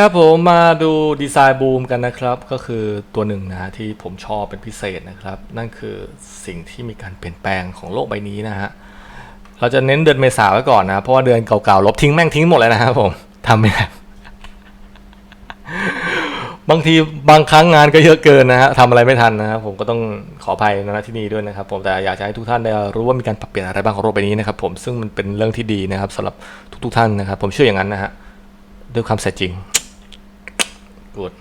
ครับผมมาดูดีไซน์บูมกันนะครับ ก็คือตัวหนึ่งนะที่ผมชอบเป็นพิเศษนะครับ นั่นคือสิ่งที่มีการเปลี่ยนแปลงของโลกใบนี้นะฮะเราจะเน้นเดือนเมษาไว้ก่อนนะเพราะว่าเดือนเก่าๆลบทิ้งแม่งทิ้งหมดเลยนะครับผมทำไม่ได้บางทีบางครั้งงานก็เยอะเกินนะฮะทำอะไรไม่ทันนะครับผมก็ต้องขออภัยนะที่นี่ด้วยนะครับผมแต่อยากจะให้ทุกท่านได้รู้ว่ามีการปรับเปลี่ยนอะไรบ้างของโลกใบนี้นะครับผมซึ่งมันเป็นเรื่องที่ดีนะครับสำหรับทุกๆท่านนะครับ ผมเชื่ออย่างนั้นนะฮะด้วยความเสร็จจริง กด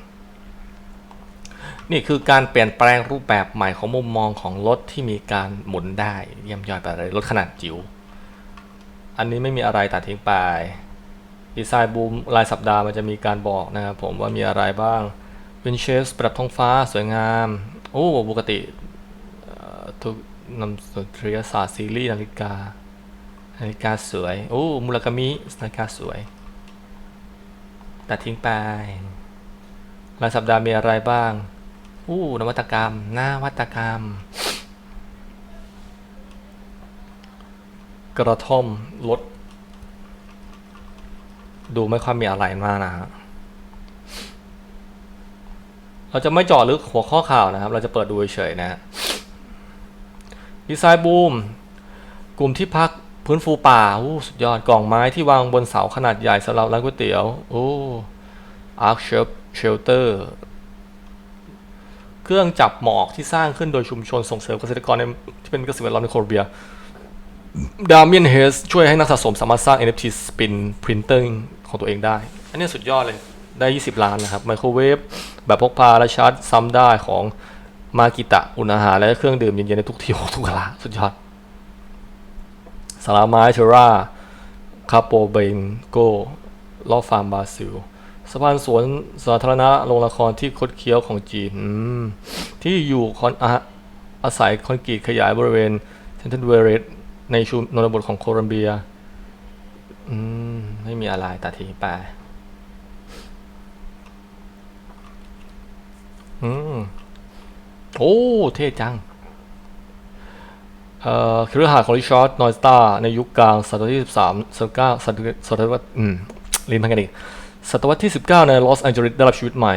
นี่คือการเปลี่ยนแปลงรูปแบบใหม่ของมุมมองของรถที่มีการหมุนได้เยี่ยมยอดไปเลยรถขนาดจิ๋วอันนี้ไม่มีอะไรตัดทิ้งไปดีไซน์บูมรายสัปดาห์มันจะมีการบอกนะครับผมว่ามีอะไรบ้างวินเชสปรับท้องฟ้าสวยงาม โอ้ปกติเอ่อทุกนำสุนทรียศาสตร์ซีรีส์นาฬิกา นาฬิกาสวย โอ้ มูลกามินาฬิกาสวย ตัดทิ้งไป รายสัปดาห์มีอะไรบ้าง อู้นวัตกรรมนวัตกรรม กระท่อมรถดูไม่ค่อยมีอะไรมากนะฮะเราจะไม่เจาะลึกหัวข้อข่าวนะครับ เราจะเปิดดูเฉยๆนะฮะดีไซน์บูม กลุ่มที่พักพื้นฟูป่าอู้สุดยอดกล่องไม้ที่วางบนเสาขนาดใหญ่สำหรับร้านก๋วยเตี๋ยว โอ้อาร์คเชล เชลเตอร์เครื่องจับหมอกที่สร้างขึ้นโดยชุมชนส่งเสริมเกษตรกรในที่เป็นเกษตรกรในโคลอมเบียดา m มียนเฮสช่วยให้นักสะสมสามารถสร้าง NFT Spin Printing ของตัวเองได้ อันนี้สุดยอดเลย ได้ 20 ล้านนะครับ ไมโครเวฟแบบพกพาและชาร์จซ้ำได้ของมากิตะอุณอาหารและเครื่องดื่มเย็นๆในทุกที่ทุกเวลาสุดยอดสลาไม้เทราคาโปเบนโกลอฟาร์มบราซิล สะพานสวนสาธารณะโรงละครที่คดเคี้ยวของจีนที่อยู่คอนอาอาศัยคอนกรีตขยายบริเวณเซนต์เวเรสในชุมนนบทของโคลัมเบียมไม่มีอะไรตัดทิ้งไปอืมโอ้ เท่จัง เอ่อครือข่าของริชาร์ดนอยสตาในยุคกลางศตวรรษที่ 13ศตวรรษศตวรรษอืมลินพันกันอีก ศตวรรษที่ 19 ในลอสแอนเจลิสได้รับชีวิตใหม่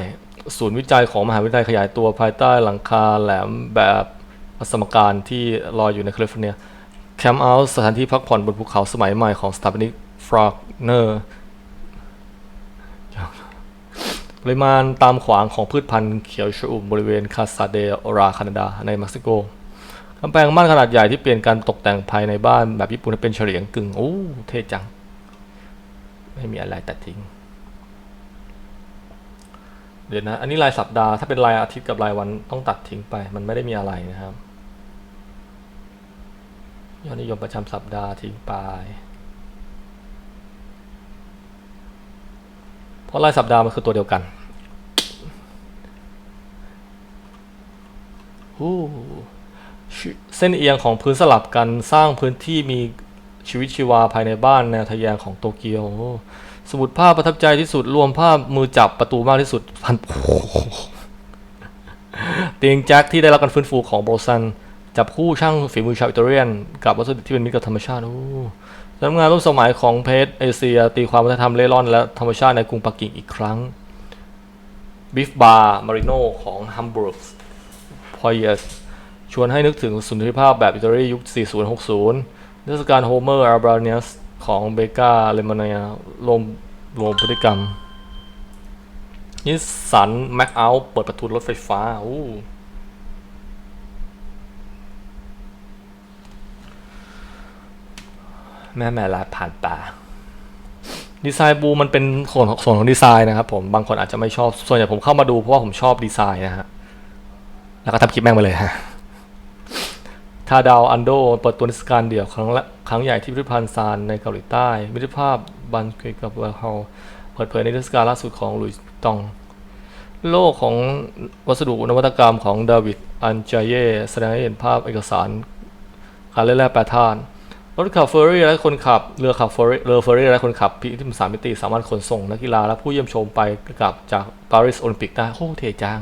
ศูนย์วิจัยของมหาวิทยาลัยขยายตัวภายใต้หลังคาแหลมแบบสมการที่ลอยอยู่ในแคลิฟอร์เนียแคมป์เอาท์สถานที่พักผ่อนบนภูเขาสมัยใหม่ของสถาปนิกฟรากเนอร์ปริมาณตามขวางของพืชพันธุ์เขียวชอุ่มบริเวณคาซาเดอราแคนาดาในเม็กซิโกกำแพงม่านขนาดใหญ่ที่เปลี่ยนการตกแต่งภายในบ้านแบบญี่ปุ่นเป็นเฉลียงกึ่งโอ้เท่จัง ไม่มีอะไรตัดทิ้ง เดี๋ยวนะ อันนี้รายสัปดาห์ ถ้าเป็นรายอาทิตย์กับรายวันต้องตัดทิ้งไป มันไม่ได้มีอะไรนะครับ ยอดนิยมประจำสัปดาห์ทิ้งไป เพราะรายสัปดาห์มันคือตัวเดียวกันหูเส้นเอียงของพื้นสลับกันสร้างพื้นที่มีชีวิตชีวาภายในบ้านแนวทะแยงของโตเกียว สมุดภาพประทับใจที่สุด รวมภาพมือจับประตูมากที่สุดพันเตียงแจ็คที่ได้รับการฟื้นฟูของโบรซัน จับคู่ช่างฝีมือชาวอิตาเลียน กับวัสดุที่เป็นมิตรกับธรรมชาติโอ้สำนักงานร่วมสมัยของเพจเอเชีย ตีความวัฒนธรรมเล่ร่อน และธรรมชาติในกรุงปักกิ่งอีกครั้งบิฟบาร์มาริโนของฮัมบูร์กพอยสชวนให้นึกถึงสุนทรีภาพแบบอิตาลียุค 4060เทศกาลโฮเมอร์อาร์บราเนียส ของเบกาเลมานยรวมรวมพฤติกรรมนิสสันแม็กเอาเปิดประตูรถไฟฟ้าอู้แม่แม่ลาผ่านตาดีไซน์บูมันเป็นส่วนของส่วนของดีไซน์นะครับผมบางคนอาจจะไม่ชอบส่วนใหญ่ผมเข้ามาดูเพราะว่าผมชอบดีไซน์นะฮะแล้วก็ทำคลิปแม่งไปเลยฮะทาดาวอันโดเปิดตัวนิทรรศการเดี่ยวครั้งละ ครั้งใหญ่ที่พิพิธภัณฑ์ซานในเกาหลีใต้ มิตรภาพบันเกกับเวลเฮาเปิดเผยในนิทศการล่าสุดของลุยส์ตอง โลกของวัสดุนวัตกรรมของดาวิด อันจาเย่แสดงให้เห็นภาพเอกสาร การเล่นแร่แปรธาตุรถขับเฟอร์รี่และคนขับ เรือขับเฟอร์รี่เรือเฟอร์รี่และคนขับพิที่สามมิติสามารถขนส่งนักกีฬาและผู้เยี่ยมชมไปกลับจากปารีสโอลิมปิกได้โอ้เท่จัง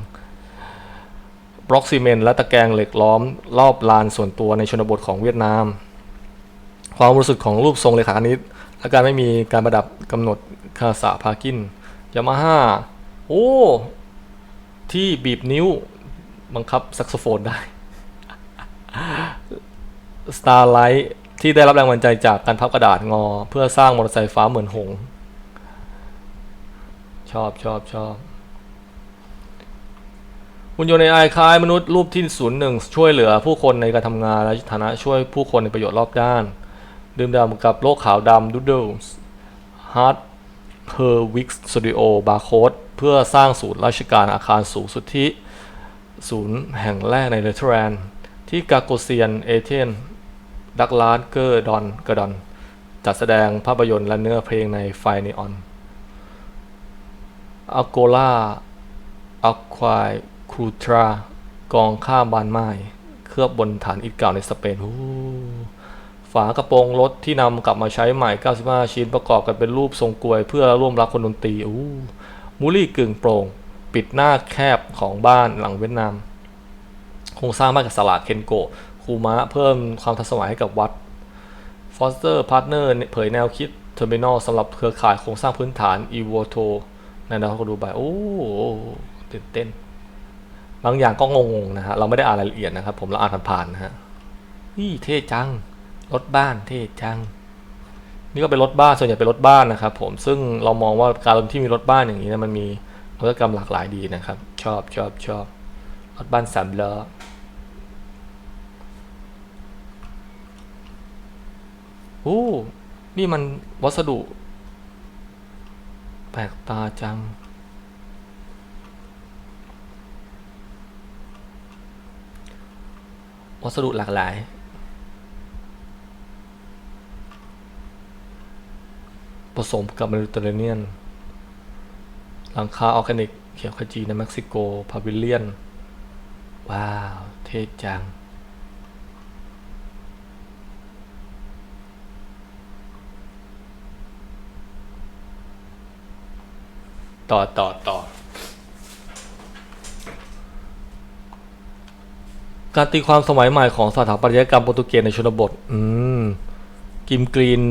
บล็อกซีเมนต์และตะแกรงเหล็กล้อมรอบลานส่วนตัวในชนบทของเวียดนาม ความบริสุทธิ์ของรูปทรงเลขาคณิตและการไม่มีการประดับกำหนดคาสะพากินยามาฮ่าโอ้ที่บีบนิ้วบังคับแซกโซโฟนได้ Starlight ที่ได้รับแรงบันดาลใจจากการพับกระดาษงอ เพื่อสร้างมอเตอร์ไซค์ฟ้าเหมือนหง ชอบชอบชอบหุ่นยนต์ในไอคล้ายมนุษย์รูปที่ศูนย์หนึ่งช่วยเหลือผู้คนในการทำงานและฐานะช่วยผู้คนในประโยชน์รอบด้าน ดื่มด่ำกับโลกขาวดำ Doodles Hard Her Wix Studio Barcode เพื่อสร้างศูนย์ราชการอาคารสูงสุดที่ศูนย์แห่งแรกในเนเธอร์แลนด์ที่กาโกเซียนเอเธนดักลาสเกอร์ดอนกระดอน จัดแสดงภาพยนตร์และเนื้อเพลงในไฟนีออนอ g โกลาอควายครูทรากองข้ามบานไม้ เคลือบบนฐานอิฐเก่าในสเปนโอ้ ฝากระโปรงรถที่นำกลับมาใช้ใหม่ 95 ชิ้นประกอบกันเป็นรูปทรงกลวยเพื่อร่วมรักคนดนตรีโอ้มูลี่กึ่งโปร่ง ปิดหน้าแคบของบ้านหลังเวียดนาม โครงสร้างบ้านกับสลาดเคนโกะคูมะเพิ่มความทันสมัยให้กับวัดฟอสเตอร์พาร์ทเนอร์เผยแนวคิดเทอร์มินอลสำหรับเครือข่ายโครงสร้างพื้นฐาน e v o t o ในดาวก็ดูไปโอ้ตื่นเต้น บางอย่างก็งงๆนะฮะ เราไม่ได้อ่านรายละเอียดนะครับ ผมเราอ่านผ่านๆนะฮะนี่เท่จัง รถบ้านเท่จัง นี่ก็เป็นรถบ้านส่วนใหญ่เป็นรถบ้านนะครับ ผมซึ่งเรามองว่าการที่มีรถบ้านอย่างนี้นะมันมีนวัตกรรมหลากหลายดีนะครับ ชอบชอบชอบรถบ้านสามล้อโอ้นี่มันวัสดุ แปลกตาจัง วัสดุหลากหลาย ผสมกับเมดิเตอร์เรเนียน หลังคาออร์แกนิก เขียวขจีในเม็กซิโก พาวิเลียน ว้าว เท่จัง ต่อต่อต่อ การตีความสมัยใหม่ของสถาปัตยกรรมโปรตุเกสในชนบท อืม กิมกรีน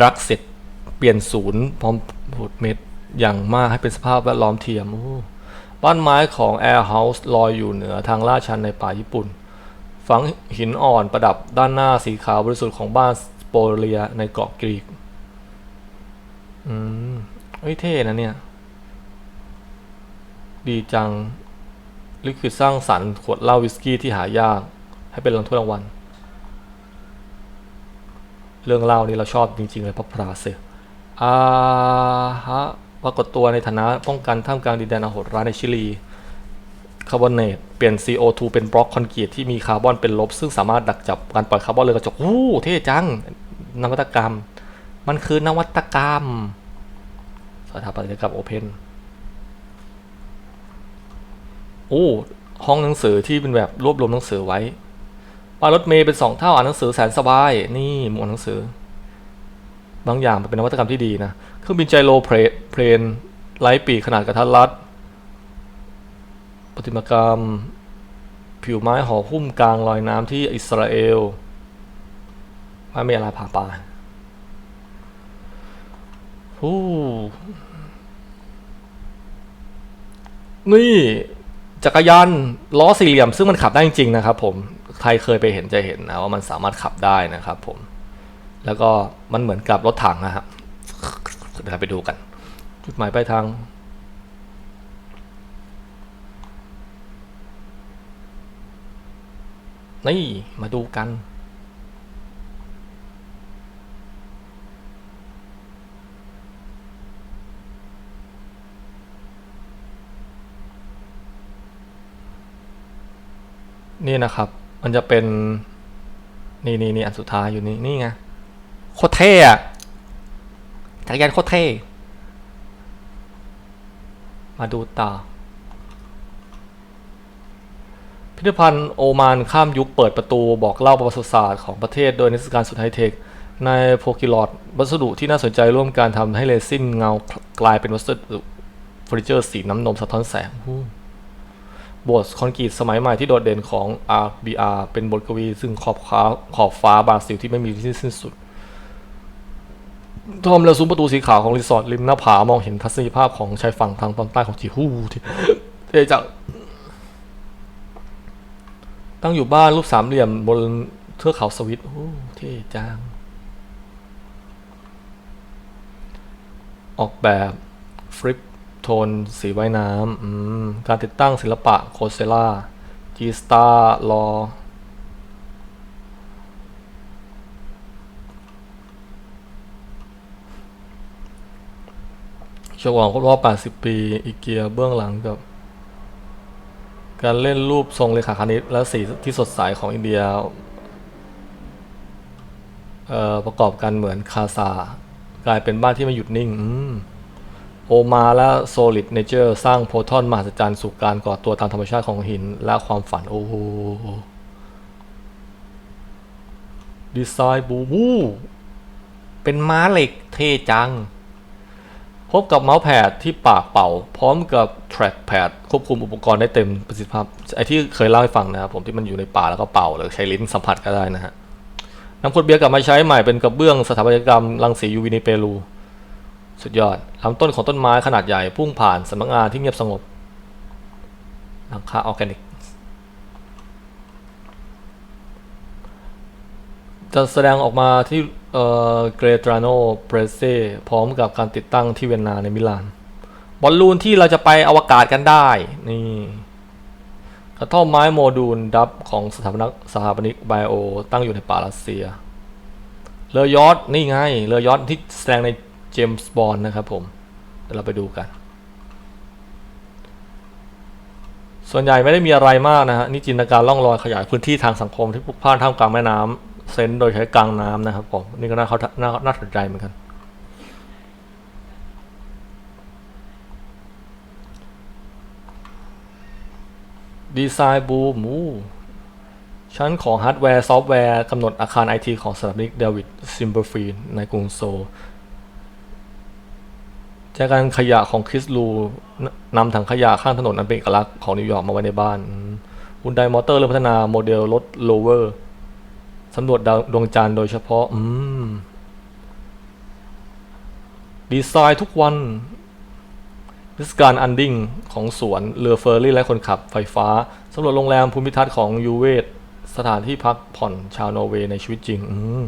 ดรักเสร็จ เปลี่ยนศูนย์พร้อมผุดเม็ดอย่างมากให้เป็นสภาพแวดล้อมเทียมบ้านไม้ของ Air House ลอยอยู่เหนือทางลาดชันในป่าญี่ปุ่น ฝังหินอ่อนประดับด้านหน้าสีขาวบริสุทธิ์ของบ้านสโปเลียในเกาะกรีก อืมเฮ้ยเท่นะเนี่ย ดีจังลิควิดสร้างสรรค์ขวดเหล้าวิสกี้ที่หายาก ให้เป็นรางถ้วยรางวัล เรื่องเล่านี่เราชอบจริง ๆ เลยพระพราเซล อาฮะปรากฏตัวในฐานะป้องกันท่ามกลางดินแดนอโหดร้ายในชิลีคาร์บอนเนตเปลี่ยน CO2 เป็นบล็อกคอนกรีตที่มีคาร์บอนเป็นลบ ซึ่งสามารถดักจับการปล่อยคาร์บอนเรือนกระจกอู้เท่จัง นวัตกรรม มันคือนวัตกรรมสถาปัตยกรรมโอเพนโอ้ห้องหนังสือที่เป็นแบบรวบรวมหนังสือไว้ป้ารถเมย์เป็นสองเท่าอ่านหนังสือแสนสบาย นี่หมวดหนังสือ บางอย่างมันเป็นนวัตกรรมที่ดีนะ เครื่องบินไจโรเพลเพลนไร้ปีกขนาดกระทัดรัดประติมากรรม ผิวไม้ห่อหุ้มกลางลอยน้ำที่อิสราเอลไม่มีอะไรผ่าป่าโอ้นี่จักรยานล้อสี่เหลี่ยมซึ่งมันขับได้จริงๆนะครับผม ใครเคยไปเห็นจะเห็นนะว่ามันสามารถขับได้นะครับผม แล้วก็มันเหมือนกับรถถังนะครับเดี๋ยวเราไปดูกัน จุดหมายปลายทาง นี่มาดูกัน นี่นะครับ มันจะเป็น นี่นี่นี่อันสุดท้ายอยู่นี่ นี่ไง โคตรเท่อะจักรยานโคตรเท่ มาดูต่อ พิพิธภัณฑ์โอมานข้ามยุคเปิดประตูบอกเล่าประวัติศาสตร์ของประเทศโดยนิทรรศการสุดไฮเทค ในโพกิลอดวัสดุที่น่าสนใจร่วมการทำให้เรซินเงากลายเป็นวัสดุเฟอร์นิเจอร์สีน้ำนมสะท้อนแสงอู้บทคอนกรีตสมัยใหม่ที่โดดเด่นของ RBR เป็นบทกวีซึ่งขอบฟ้าขอบฟ้าบราซิลที่ไม่มีที่สิ้นสุด ทอมและซุ้มประตูสีขาวของรีสอร์ทริมหน้าผามองเห็นทัศนียภาพของชายฝั่งทางตอนใต้ของจีฮูที่เทจังตั้งอยู่บ้านรูปสามเหลี่ยมบนเทือกเขาสวิตโอ้เท่จังออกแบบฟลิปโทนสีว่ายน้ำการติดตั้งศิลปะโคเซล่า G Star รอ ฉลองครบรอบ 80 ปี อีเกียเบื้องหลังกับ การเล่นรูปทรงเลขาคณิตและสีที่สดใสของอินเดียประกอบกันเหมือนคาซากลายเป็นบ้านที่ไม่หยุดนิ่งอโอมาและโซลิดเนเจอร์สร้างโพทอนมหัศจรรย์สู่การก่อตัวตามธรรมชาติของหินและความฝันโอ้โหดีไซน์บูบู เป็นม้าเหล็กเท่จัง พบกับเมาส์แพดที่ปากเป่า พร้อมกับ track pad ควบคุมอุปกรณ์ได้เต็มประสิทธิภาพไอที่เคยเล่าให้ฟังนะครับผมที่มันอยู่ในป่าแล้วก็เป่าหรือใช้ลิ้นสัมผัสก็ได้นะฮะนำขวดเบียร์กลับมาใช้ใหม่เป็นกระเบื้องสถาปัตยกรรมรังสี UV ในเปรูสุดยอดลำต้นของต้นไม้ขนาดใหญ่พุ่งผ่านสำนักงานที่เงียบสงบหลังคาออร์แกนิก จะแสดงออกมาที่เออเกรตราโนเปรเซพร้อมกับการติดตั้งที่เวียนนาในมิลาน บอลลูนที่เราจะไปอวกาศกันได้ นี่กระท่อมไม้โมดูลดับของสถาปนิกสถาปนิกไบโอ ตั้งอยู่ในป่ารัสเซีย เรือยอทนี่ไง เรือยอทที่แสดงในเจมส์บอนด์นะครับผมเดี๋ยวเราไปดูกัน ส่วนใหญ่ไม่ได้มีอะไรมากนะฮะนี่จินตนาการล่องรอยขยายพื้นที่ทางสังคมที่พลุกพล่านท่ามกลางแม่น้ำ เซนโดยใช้กลางน้ำนะครับผมนี่ก็น่าเขาน่าน่าสนใจเหมือนกันดีไซน์บูมูชั้นของฮาร์ดแวร์ ซอฟต์แวร์กำหนดอาคารไอทีของสถาปนิกเดวิดซิมเบอร์ฟีนในกรุงโซลจากการขยะของคริสลูนนำถังขยะข้างถนนอันเป็นเอกลักษณ์ของนิวยอร์กมาไว้ในบ้านฮุนไดมอเตอร์เริ่มพัฒนาโมเดลรถโลเวอร์ สำรวจดาวดวงจันทร์โดยเฉพาะ อืม ดีไซน์ทุกวันเทศกาลอันดิ้งของสวน เรือเฟอร์รี่และคนขับไฟฟ้า สำรวจโรงแรมภูมิทัศน์ของยูเวตสถานที่พักผ่อนชาวนอร์เวย์ในชีวิตจริง อืม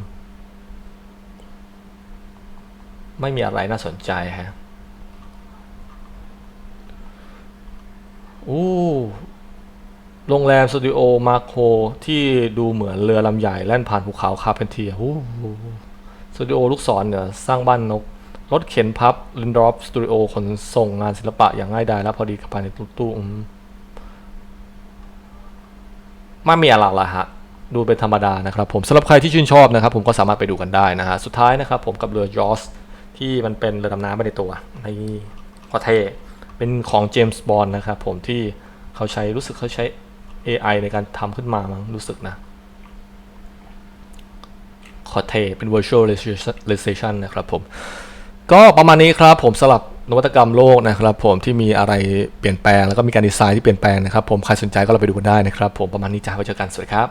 ไม่มีอะไรน่าสนใจฮะ โอ้ โรงแรมสตูดิโอมาโคที่ดูเหมือนเรือลำใหญ่แล่นผ่านภูเขาคาเพนเทียหูสตูดิโอลูกศรเนี่ยสร้างบ้านนก รถเข็นพับลินดรอปสตูดิโอขนส่งงานศิลปะอย่างง่ายดายและพอดีกับภายในตู้ๆไม่มีอะไรละฮะ ดูเป็นธรรมดานะครับผมสำหรับใครที่ชื่นชอบนะครับ ผมก็สามารถไปดูกันได้นะฮะ สุดท้ายนะครับผมกับเรือยอสที่มันเป็นเรือดำน้ำไปในตัวนี่ก็เท่เป็นของเจมส์บอนด์นะครับผมที่เขาใช้รู้สึกเขาใช้ AI ในการทำขึ้นมามั้งรู้สึกนะ คอเทเป็น virtualization นะครับผม ก็ประมาณนี้ครับผมสลับนวัตกรรมโลกนะครับผมที่มีอะไรเปลี่ยนแปลงแล้วก็มีการดีไซน์ที่เปลี่ยนแปลงนะครับผมใครสนใจก็เราไปดูกันได้นะครับผมประมาณนี้จ้าไว้เจอกันสวัสดีครับ